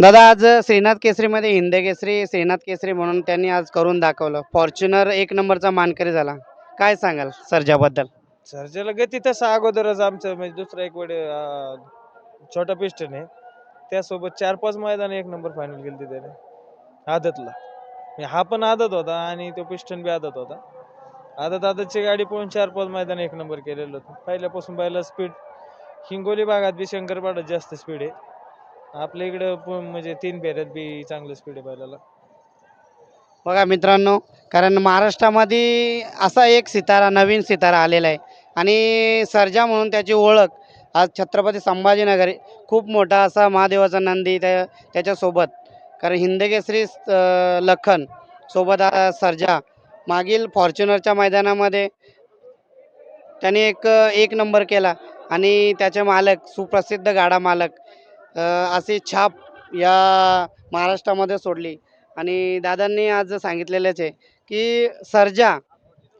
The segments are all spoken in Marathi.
दादा आज श्रीनाथ केसरीमध्ये हिंद केसरी श्रीनाथ केसरी म्हणून त्यांनी आज करून दाखवलं. फॉर्च्युनर एक नंबरचा मानकरी झाला. काय सांगाल सर्जाबद्दल? सर्जाला गती तसं अगोदरच आमचं म्हणजे दुसरा एक वेळ छोटा पिस्टन आहे त्यासोबत चार पाच मैदान एक नंबर फायनल गेली त्याने. आदतला. म्हणजे हा पण आदत होता आणि तो पिस्टन बी आदत होता. आदत आदतची गाडी पळून चार पाच मैदान एक नंबर केलेलं होतं. पहिल्यापासून पहिला स्पीड हिंगोली भागात बी शंकरपाडात जास्त स्पीड आहे. आपल्या इकडं म्हणजे तीन फेऱ्यात बी चांगलं स्पीड आहे बैलाला. बघा मित्रांनो कारण महाराष्ट्रामध्ये असा एक सितारा नवीन सितारा आलेला आहे. आणि सर्जा म्हणून त्याची ओळख आज छत्रपती संभाजीनगर खूप मोठा असा महादेवाचा नंदी त्या त्याच्यासोबत. कारण हिंदकेसरी लखन सोबत सर्जा. मागील फॉर्च्युनरच्या मैदानामध्ये त्याने एक एक नंबर केला. आणि त्याचे मालक सुप्रसिद्ध गाडा मालक असे अशी छाप या महाराष्ट्रामध्ये सोडली. आणि दादांनी आज सांगितलेलेच आहे की सर्जा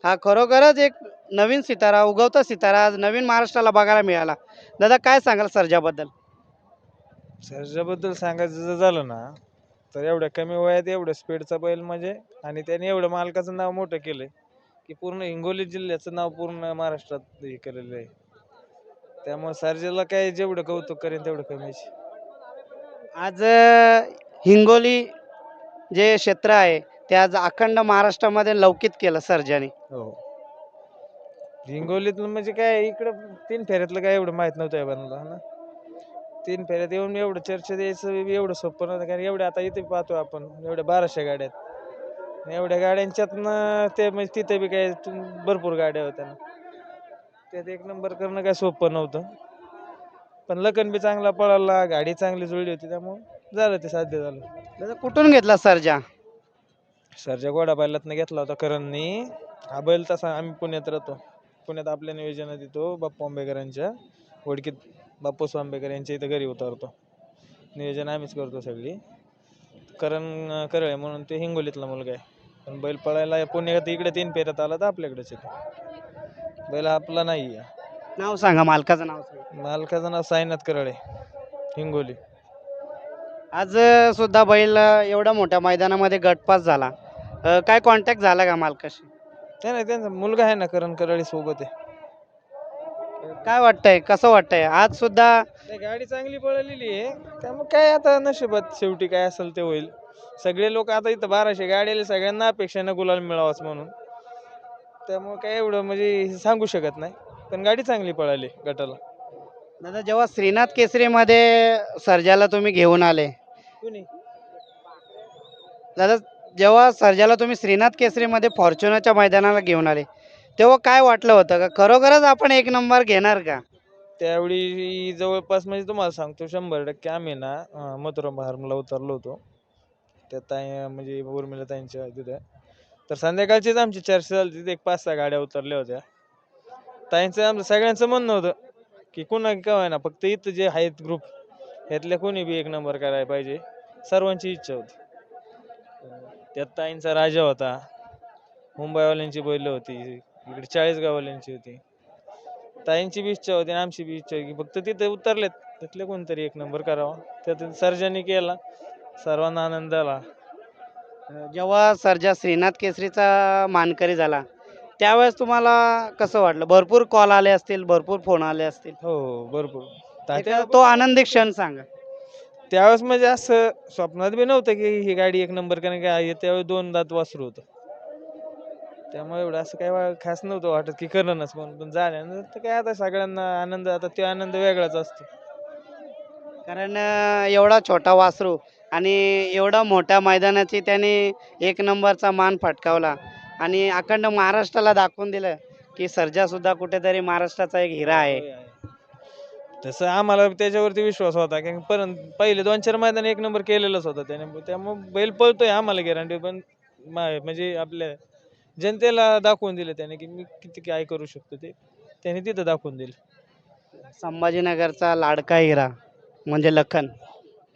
हा खरोखरच एक नवीन सितारा उगवता सितारा आज नवीन महाराष्ट्राला बघायला मिळाला. दादा काय सांगाल सर्जाबद्दल? सर्जाबद्दल सांगायचं जर झालं ना तर एवढ्या कमी वयात एवढं स्पीडचा बैल म्हणजे आणि त्याने एवढं मालकाचं नाव मोठं केलंय की पूर्ण हिंगोली जिल्ह्याचं नाव पूर्ण महाराष्ट्रात हे केलेलं आहे. त्यामुळे सर्जेला काय जेवढं कौतुक करेन तेवढं कमीच. आज हिंगोली जे क्षेत्र आहे ते आज अखंड महाराष्ट्रामध्ये लौकिक केलं सर्जाने हो. हिंगोलीतलं म्हणजे काय इकडं तीन फेऱ्यातलं काय एवढं माहीत नव्हतं या बनला ना? तीन फेऱ्यात येऊन एवढं चर्चा द्यायचं एवढं सोपं नव्हतं कारण एवढे आता इथे पाहतो आपण एवढ्या बाराशे गाड्या आहेत. आणि एवढ्या गाड्यांच्यातनं ते म्हणजे तिथे बी काय भरपूर गाड्या होत्या ना. त्यात एक नंबर करणं काय सोपं नव्हतं. पण लखन बी चांगला पळाला गाडी चांगली जुळली होती त्यामुळं झालं ते साध्य झालं. दादा कुठून घेतला सर्जा? सरच्या गोडा बैलातनं घेतला होता करणनी. हा बैल तसा आम्ही पुण्यात राहतो. पुण्यात आपल्या नियोजनात येतो बाप्पू आंबेकरांच्या. ओळखीत बाप्पू आंबेकर यांच्या इथं घरी उतरतो. नियोजन आम्हीच करतो सगळी. करण करळे म्हणून ते हिंगोलीतला मुलगा आहे. पण बैल पळायला पुण्यात इकडे तीन पेरत आला तर आपल्याकडेच येतो बैल आपला नाही आहे नाव सांगा मालकाचं नाव सांगा. मालकाचं नाव साईनाथ करळे हिंगोली. आज अं, सुद्धा बैल अं, एवढ्या मोठ्या मैदानामध्ये गटपास झाला. अं, काय कॉन्टॅक्ट झाला का मालकाशी? ते नाही त्यांचा मुलगा आहे ना करण करळे सोबत आहे. काय वाटतंय? कसं वाटतंय? आज सुद्धा नाही गाडी चांगली पळालेली आहे. त्यामुळे काय आता नशिबात शेवटी काय असेल ते होईल. सगळे लोक आता इथं बाराशे गाड्याला सगळ्यांना अपेक्षा ना गुलाल मिळावाच म्हणून. त्यामुळे काय एवढं म्हणजे सांगू शकत नाही. पण गाडी चांगली पळाली गटाला. दादा जेव्हा श्रीनाथ केसरीमध्ये सर्जाला तुम्ही घेऊन आले कुणी? दादा जेव्हा सर्जाला तुम्ही श्रीनाथ केसरीमध्ये फॉर्च्युनरच्या मैदानाला घेऊन आले तेव्हा काय वाटलं होतं का? खरोखरच आपण एक नंबर घेणार का? त्यावेळी जवळपास म्हणजे तुम्हाला सांगतो शंभर टक्के आम्ही ना अं, मथुराम बहारमला उतरलो होतो. त्या ताई म्हणजे उर्मिला ताईंच्या तिथे. तर संध्याकाळचीच आमची चर्चा झाली तिथे एक पाच सहा गाड्या उतरल्या होत्या. ताईंचं आमचं सगळ्यांचं म्हणणं होतं की कुणा काय ना फक्त इथं जे आहेत ग्रुप ह्यातल्या कोणी बी एक नंबर करायला पाहिजे सर्वांची इच्छा होती. त्यात ताईंचा राजा होता मुंबईवाल्यांची बैल होती इकडे चाळीसगाववाल्यांची होती. ताईंची बी इच्छा होती आणि आमची बी इच्छा होती की फक्त तिथे उतरलेत त्यातले कोणतरी एक नंबर करावा. त्यात सर्जानी केला सर्वांना आनंद आला. जेव्हा सर्जा श्रीनाथ केसरीचा मानकरी झाला त्यावेळेस तुम्हाला कसं वाटलं? भरपूर कॉल आले असतील भरपूर फोन आले असतील. हो हो भरपूर ता- आनंदी क्षण सांगा. त्यावेळेस म्हणजे असं स्वप्नात बी नव्हतं की ही गाडी एक नंबर कारण काय त्यावेळेस दोन दात वासरू होतं. त्यामुळे एवढं असं काय वा- खास नव्हतं वाटत की करणच म्हणून. पण झाल्यानंतर काय आता सगळ्यांना आनंद आता तो आनंद वेगळाच असतो. कारण अं, एवढा छोटा वासरू आणि एवढा मोठ्या मैदानाची त्याने एक नंबरचा मान फटकावला. आणि अखंड महाराष्ट्राला दाखवून दिलं की सर्जा सुद्धा कुठेतरी महाराष्ट्राचा एक हिरा आहे. तसं आम्हाला त्याच्यावरती विश्वास होता कारण परंत पहिले दोन चार मैदान एक नंबर केलेलंच होतं त्याने. त्यामुळे बैल पळतोय आम्हाला गॅरंटी पण म्हणजे आपल्या जनतेला दाखवून दिलं त्याने की मी किती काय करू शकतो ते. त्याने तिथं दाखवून दिलं. संभाजीनगरचा लाडका हिरा म्हणजे लखन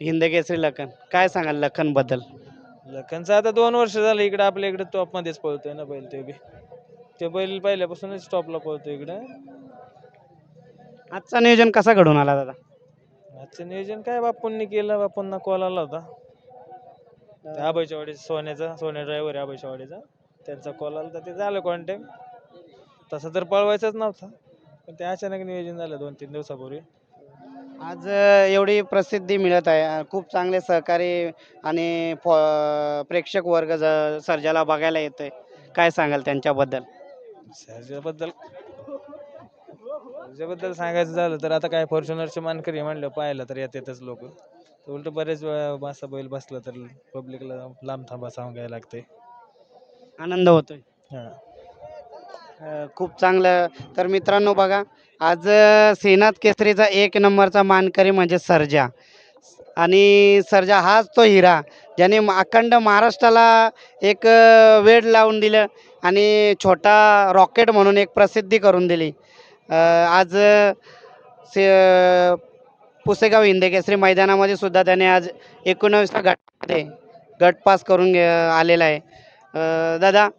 हिंदकेसरी लखन. काय सांगाल लखनबद्दल लखनचं आता दोन वर्ष झालं इकडे आपल्या इकडे टॉपमध्येच पळतोय ना बैल ते बी. ते बैल पहिल्यापासूनच टॉपला पळतोय इकडे. आजचा नियोजन कसा घडून आला दादा? आजचं नियोजन काय बापूंनी केलं बापूंना कॉल आला होता. त्या आबाईच्या वाडीचा सोन्याचा सोन्या ड्रायव्हर आहे आबाईच्या वाडीचा त्यांचा कॉल आला तर ते झालं कॉन्टॅक्ट तसं तर पळवायचाच नव्हता. पण ते अचानक नियोजन झालं दोन तीन दिवसापूर्वी. आज एवढी प्रसिद्धी मिळत आहे. खूप चांगले सहकारी आणि फ- प्रेक्षक वर्ग ज- सर्जाला बघायला येतोय. काय सांगाल त्यांच्याबद्दल? सर्जाबद्दल सर्जाबद्दल सांगायचं झालं तर आता काय फॉर्च्युनरचे मानकरी म्हणलं पाहायला तर येतातच लोक. उलट बरेच वेळा मासा बैल बसला तर पब्लिकला लांब थांबा सांगायला लागते आनंद होतोय. हां. खूप चांगलं. तर मित्रांनो बघा आज सेनात श्रीनाथ केसरीचा एक नंबरचा मानकरी म्हणजे सर्जा. आणि सर्जा हाच तो हिरा ज्याने अखंड महाराष्ट्राला एक वेड लावून दिलं आणि छोटा रॉकेट म्हणून एक प्रसिद्धी करून दिली. आज से पुसेगाव हिंदकेसरी मैदानामध्ये सुद्धा त्याने आज एकोणावीसच्या गटामध्ये गट पास करून आलेला आहे. दादा